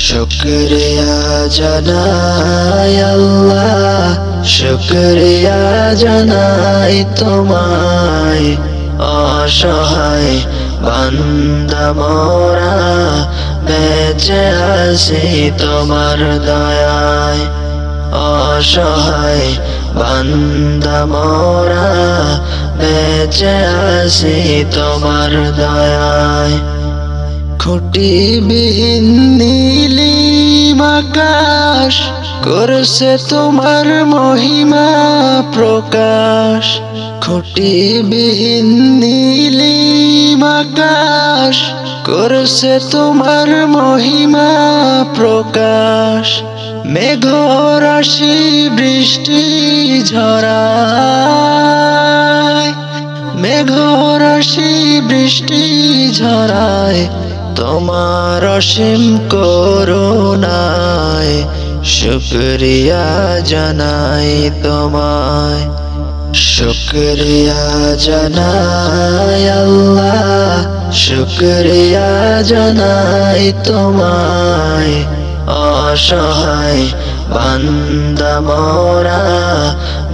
শুক্রিয়া জানাই আল্লাহ, শুক্রিয়া জানাই তোমায়। অসহায় বান্দা মোরা, বেঁচে আসি তোমার দয়ায়। অসহায় বান্দা মোরা, বেঁচে আসি তোমার দয়ায়। খুঁটি বিহীন নীলিম আকাশ করছে তোমার মহিমা প্রকাশ। খুঁটি বিহীন নীলিম আকাশ করছে তোমার মহিমা প্রকাশ। মেঘ রাশি বৃষ্টি ঝরায়। মেঘ রাশি বৃষ্টি ঝরায়। তোমার অসীম করুণায় শুক্রিয়া জানাই তোমায়। শুক্রিয়া জানাই আল্লাহ, শুক্রিয়া জানাই তোমায়। অসহায় বান্দা মোরা,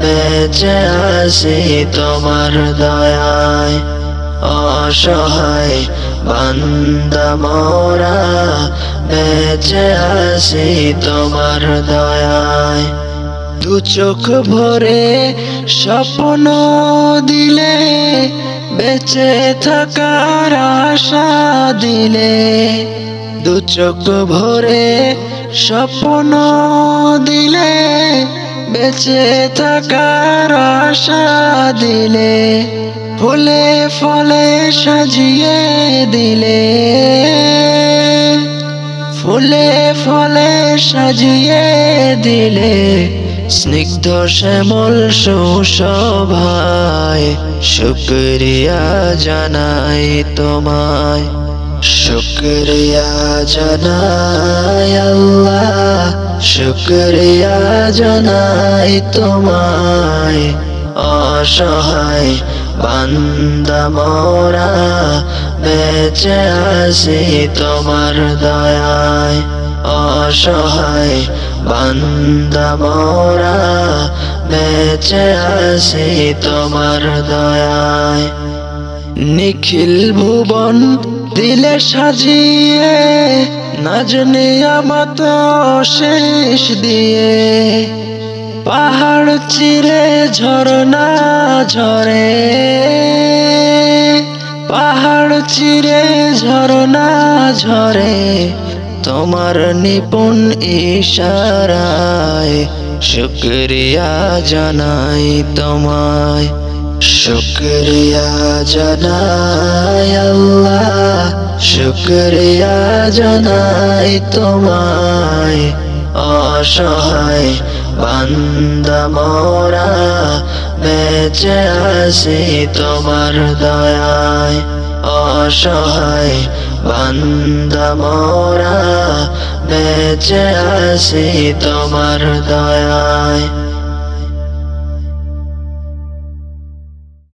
বেঁচে আসি তোমার দয়ায়। অসহায় বান্দা মোরা বেঁচে আসি তোমার দয়ায়। দু চোখ ভরে স্বপ্ন দিলে, বেঁচে থাকার আশা দিলে। দু চোখ ভরে স্বপ্ন দিলে, বেঁচে থাকার আশা দিলে। ফুলে ফলে সাজিয়ে দিলে। ফুলে ফলে সাজিয়ে দিলে স্নিগ্ধ শ্যামল সুসভায় শুক্রিয়া জানাই তোমায়। শুক্রিয়া জানাই আল্লাহ, শুক্রিয়া জানাই তোমায়। অসহায় বান্দা মোরা, বেঁচে আসি তোমার দয়ায়। অসহায় বান্দা মোরা, বেঁচে আসি তোমার দয়ায়। নিখিল ভুবন দিলে সাজিয়ে নাজনে আমত শেষ দিয়ে। পাহাড় চিরে ঝরনা ঝরে চিরে ঝরনা ঝরে তোমার নিপুণ ইশারায়। শুক্রিয়া জানাই তোমায়, শুক্রিয়া জানাই আল্লাহ, শুক্রিয়া জানাই তোমায়। অসহায় বান্দা মোরা, বেঁচে আসি তোমার দয়ায়। অসহায় বান্দা মোরা বেঁচে আসি তোমার দয়ায়।